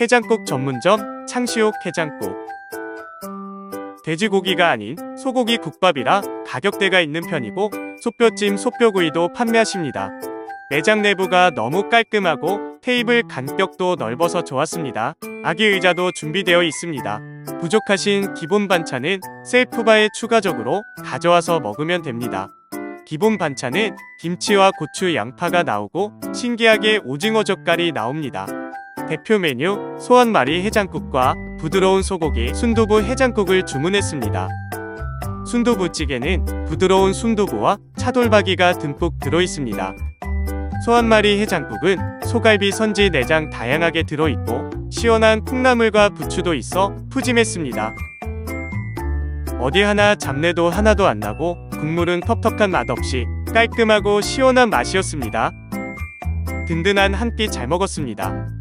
해장국 전문점 창시옥 해장국. 돼지고기가 아닌 소고기 국밥이라 가격대가 있는 편이고 소뼈찜, 소뼈구이도 판매하십니다. 매장 내부가 너무 깔끔하고 테이블 간격도 넓어서 좋았습니다. 아기 의자도 준비되어 있습니다. 부족하신 기본 반찬은 셀프바에 추가적으로 가져와서 먹으면 됩니다. 기본 반찬은 김치와 고추, 양파가 나오고 신기하게 오징어 젓갈이 나옵니다. 대표 메뉴 소한마리 해장국과 부드러운 소고기 순두부 해장국을 주문했습니다. 순두부찌개는 부드러운 순두부와 차돌박이가 듬뿍 들어 있습니다. 소한마리 해장국은 소갈비, 선지, 내장 다양하게 들어있고 시원한 콩나물과 부추도 있어 푸짐했습니다. 어디 하나 잡내도 하나도 안 나고 국물은 텁텁한 맛 없이 깔끔하고 시원한 맛이었습니다. 든든한 한 끼 잘 먹었습니다.